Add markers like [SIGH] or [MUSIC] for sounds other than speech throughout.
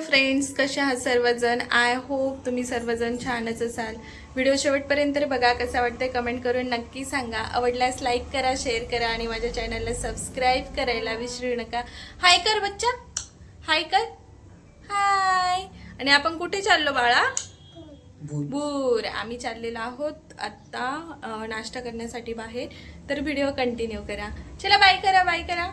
Friends कसे आहात सर्वजण? आय होप तुम्ही सर्वजण छानच असाल. व्हिडिओ शेवटपर्यंत बघा कसा वाटतंय. कमेंट करून नक्की सांगा. आवडल्यास लाईक करा शेअर करा आणि माझ्या चॅनलला सबस्क्राईब करायला विसरू नका. हाय कर बच्चा. हाय कर. हाय आणि आपण कुठे चाललो बाळा? बूर आम्ही चाललेलो आहोत आत्ता नाश्ता करण्यासाठी बाहेर. तर व्हिडिओ कंटिन्यू करा. चला बाय करा बाय करा.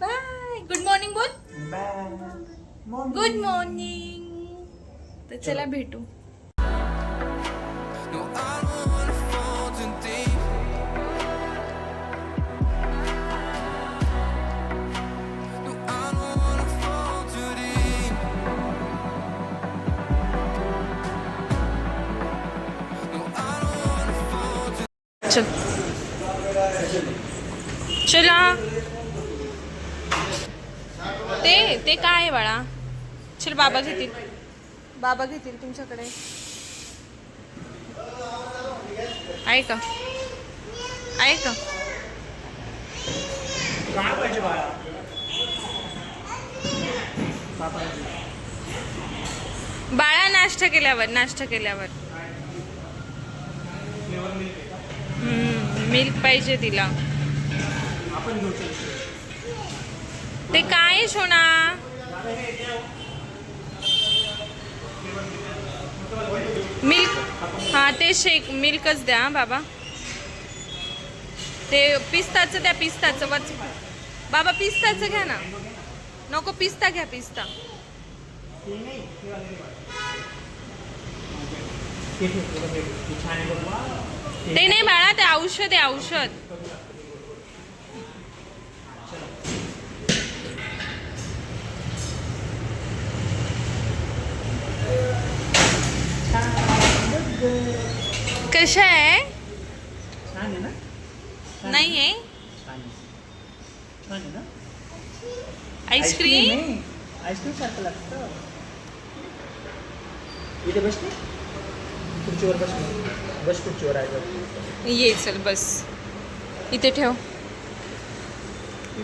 बाय गुड मॉर्निंग बोल. गुड मॉर्निंग तर चला भेटू No, I ते काय आहे बाळा? चल बाबा घेतील. बाबा घेतील तुमच्याकडे. आहे का? आहे का? काय पाहिजे बाळा? नाश्ता केल्यावर नाश्ता केल्यावर. मिल्क पाहिजे तिला. ते काय सोना? मिल्क हा ते शेक मिल्कच द्या बाबा. ते पिस्ताचं द्या पिस्ताचं वच बाबा पिस्ताचं घ्या ना. नको पिस्ता घ्या पिस्ता. ते नाही बाळा. ते ते नाही बाळा ते औषध आहे औषध. कशा आहे? ना? नाही आहे. आईस्क्रीम नाही. आईस्क्रीम सारखं लागतं. इथे बस. खुर्चीवर बस. बस खुर्चीवर आहे. ये चल बस. इथे ठेव.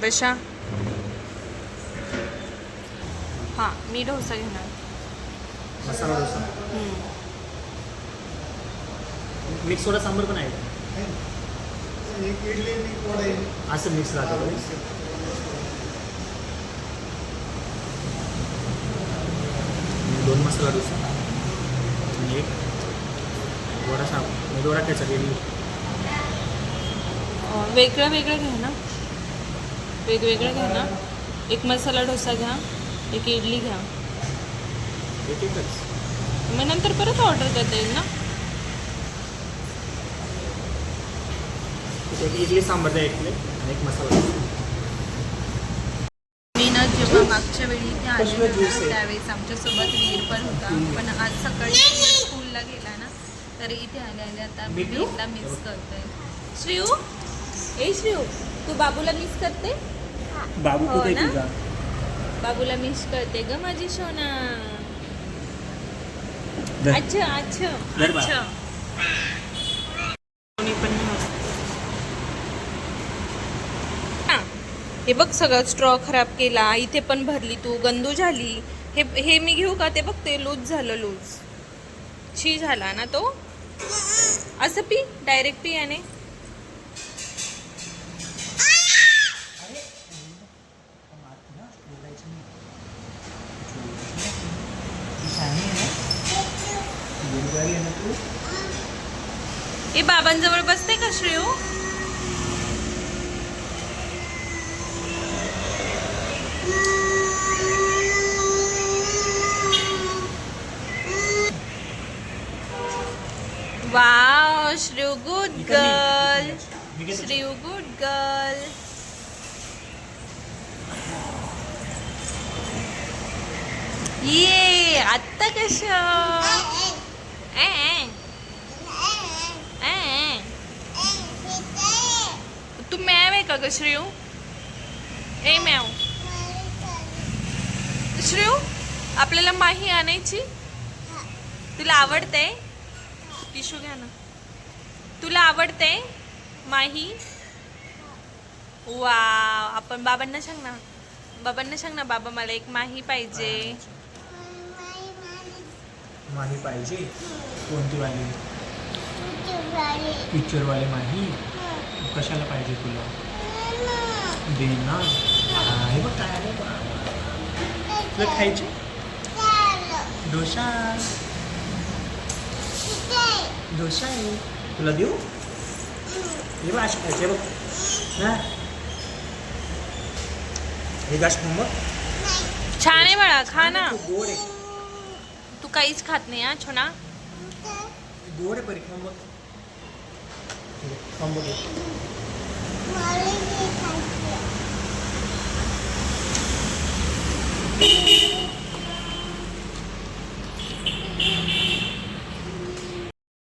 बशा. हा मी डोसा घेणार. मसाला डोसा. मिक्स सोडा सांबर पण आहे का? असं मिक्स राहतं का? दोन मसाला डोसा आणि एक वडा सांब म्हणजे वडा डेली अं, वेगळं वेगळं घ्या ना. वेगवेगळं घ्या ना. एक मसाला डोसा घ्या एक इडली घ्या. एक एकच. मग नंतर परत ऑर्डर करता येईल ना? एक इडली सांबार द्या एक प्लेट आणि एक मसाला मी ना जेव्हा मागच्या वेळी इथे आले कसलं juice आहे? त्यावेळेस आमच्यासोबत वीर पण होता पण आज सकाळी स्कूलला गेला ना तर इथे आले आले आता मी पिऊ? वीरला मिस करतोय श्रीऊ ए श्रीऊ तू बाबूला मिस करते बाबू हो कुठे ना? तुझा बाबूला मिस करते ग माझी सोना धर. अच्छा अच्छा धर. अच्छा कोणी पण नाही. हा, हे बघ सगळं स्ट्रॉ खराब केला इथे पण भरली तू गंदू झाली. हे हे मी घेऊ का? ते बघ ते लूज झालं लूज छी झाला ना तो? असं पी डायरेक्ट पी याने. हे बाबांजवळ बसते का Shreyu? Wow Shreyu good girl. Shreyu good girl. ये आत्ता कश तू मॅव आहे का ग श्रेयू? ए मॅव श्रेयू आपल्याला माही आणायची? तुला आवडते टिशू घ्या ना. तुला आवडते माही? वा आपण बाबांना सांग ना. बाबांना सांग ना बाबा मला एक माही पाहिजे. माही पाहिजे? कोणती वाली? पिक्चरवाले. माही? कशाला पाहिजे तुला? दे ना हा, हे बघ काय. तुला खायचे? डोसा. डोसा आहे. तुला देऊ? हे बघ अशी खायचे बघ. हा. हे गाश मग छान आहे बाळा खा ना. गोड आहे. तू काहीच खात नाही हा छोना गोड आहे परी खाऊन बघ. बघ, खाऊन बघ.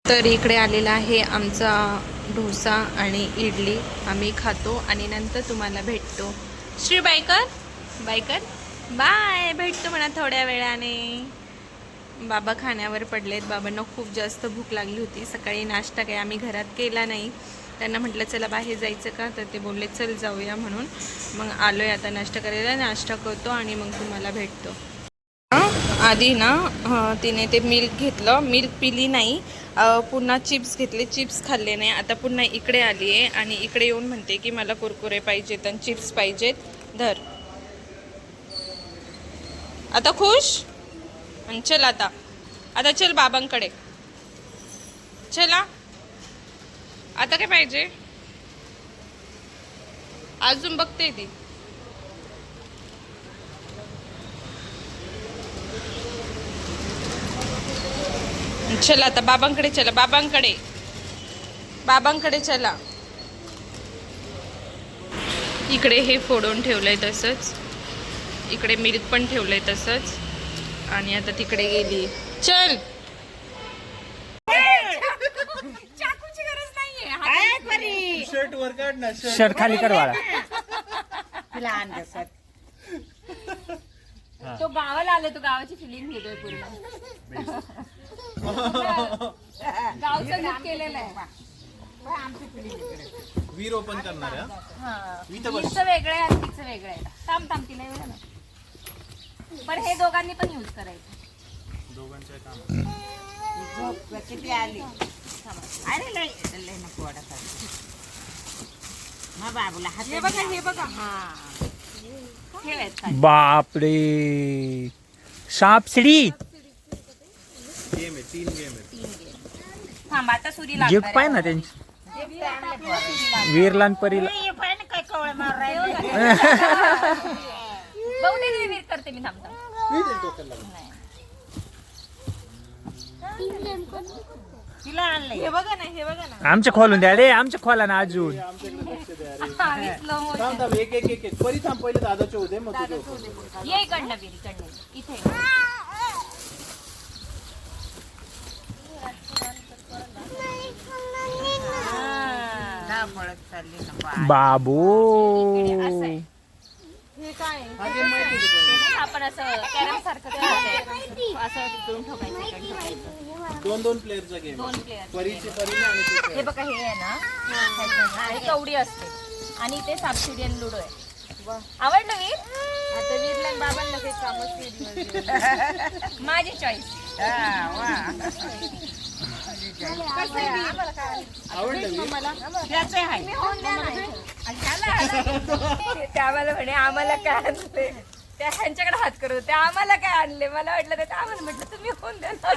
तर इकडे आलेला आहे आमचा डोसा आणि इडली. आम्ही खातो आणि नंतर तुम्हाला भेटतो. Shri biker biker bye. भेटतो म्हणा थोड्या वेळाने. बाबा खाण्यावर पडलेत. बाबांना खूप जास्त भूक लागली होती. सकाळी नाश्ता काही आम्ही घरात केला नाही. त्यांना म्हटलं चला बाहेर जायचं का? तर ते बोलले चल जाऊया म्हणून. मग आलो आहे आता नाश्ता करायला. नाश्ता करतो आणि मग तुम्हाला भेटतो. आधी ना तिने ते मिल्क घेतलं. मिल्क पिली नाही. पुन्हा चिप्स घेतले. चिप्स खाल्ले नाही. आता पुन्हा इकडे आली आहे आणि इकडे येऊन म्हणते की मला कुरकुरे पाहिजेत आणि चिप्स पाहिजेत. धर. आता खुश? आणि चल आता. आता चल बाबांकडे. चला. आता काय पाहिजे? अजून बघते ती. चला आता बाबांकडे चला बाबांकडे. बाबांकडे चला. इकडे हे फोडून ठेवलंय तसंच. इकडे मिल्क पण ठेवलंय तसंच. आणि आता तिकडे गेली. चल. शर्ट वर काढ ना शर्ट शर्ट खाली कर वाळा तिला आणलं सर. तो गावाला आले तो गावाची फिलिंग घेतोय पूर्ण गावचं लुक केलेलं आहे. वीर ओपन करणार आहे हा? इथं बस. तिचं वेगळं आहे आणि तिचं वेगळं आहे. थांब थांब तिला एवढं ना. पण हे दोघांनी पण यूज करायचं. दोघांचं काम. झोप किती आली अरे लय लय नको वाटत आहे. मग बाबूला हात हे बघा हे बघा. हा. ठेवायचं बापरे. सापसिडी गेम आहे तीन गेम आहे थांब आता सुरी गिफ्ट लागणार पाहिजे ना त्यांची. वीरलान परीला हे पाय ना [LAUGHS] बहुतेक करते मी हे बघा ना हे बघा ना. आमच्या खोलून द्या रे आमच्या खोला ना अजून. आम्ही slow motion. थांब थांब एक एक एक एक. परी थांब पहिले दादाचे होते मग तुझे होते. ये इकडनं बीर इकडनं इथे. चालली ना बाबू. असं आहे हे काय गेम माहिती आहे का ते नाही का आपण असं कॅरम सारखं खेळतोय. असं ठोकायचं ठोकायचं दोन दोन प्लेअरचा गेम दोन परीची परीने आणि तू हे बघा हे आहे ना. कवडी असते. आणि ते आणि लुडो आहे. आवडलं वीर? आता वीरला बाबांना काही कामच [LAUGHS] माझी चॉईस हा, वा. त्याला म्हणे आम्हाला काय आणले? त्या ह्यांच्याकडे हात करू. त्या आम्हाला काय आणले? मला वाटलं ते आम्हाला म्हटलं तुम्ही देणार?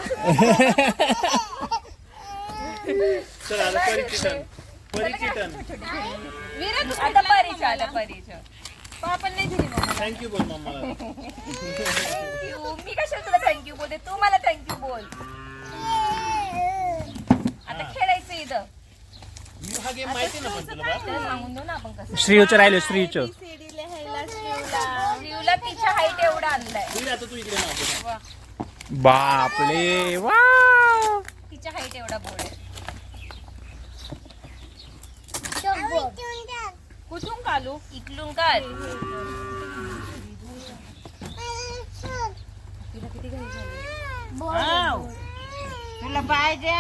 चल आता परीच्या आता परीच्या आपण नाही दिली थँक्यू बोल मम्माला थँक्यू मी कशाला तुला थँक्यू बोलते तू मला थँक्यू बोल आता खेळायचं इथं हा गेम माहिती आहे ना पण तुला बा? त्याला सांगून श्रीचं राहिलं श्रीचं शिवला तिच्या हाईट एवढा आणलाय. बापले वा. तिच्या हाईट एवढा बोर्ड आहे. कुठून कालू? इकडून काल. वाव. तुला पाहिजे.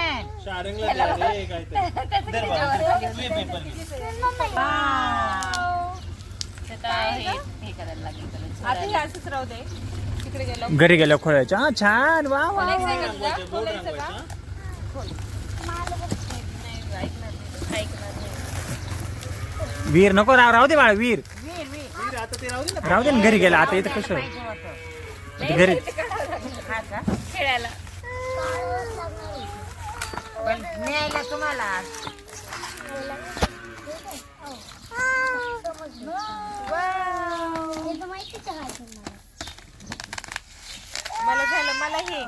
शारंगला द्या रे काहीतरी दर बाबा. तू ये पेपर आता हे हे करायला लागेल आता हे असंच राहू दे. तिकडे गेलो. घरी गेल्या खोलायच्या. हा छान. वा वा खोलायचं आहे का तुला? खोलायचं का? खोल. नाही, ऐकणार नाही. ऐकणार नाही. वीर नको राव राहू दे बाळा वीर. वीर वीर. आता ते राहू दे ना. राहू दे ना घरी गेला. आता इथं कसं? आता घरी. हा का? खेळायला. पण न्यायला तुम्हाला. मला झालं मला हे.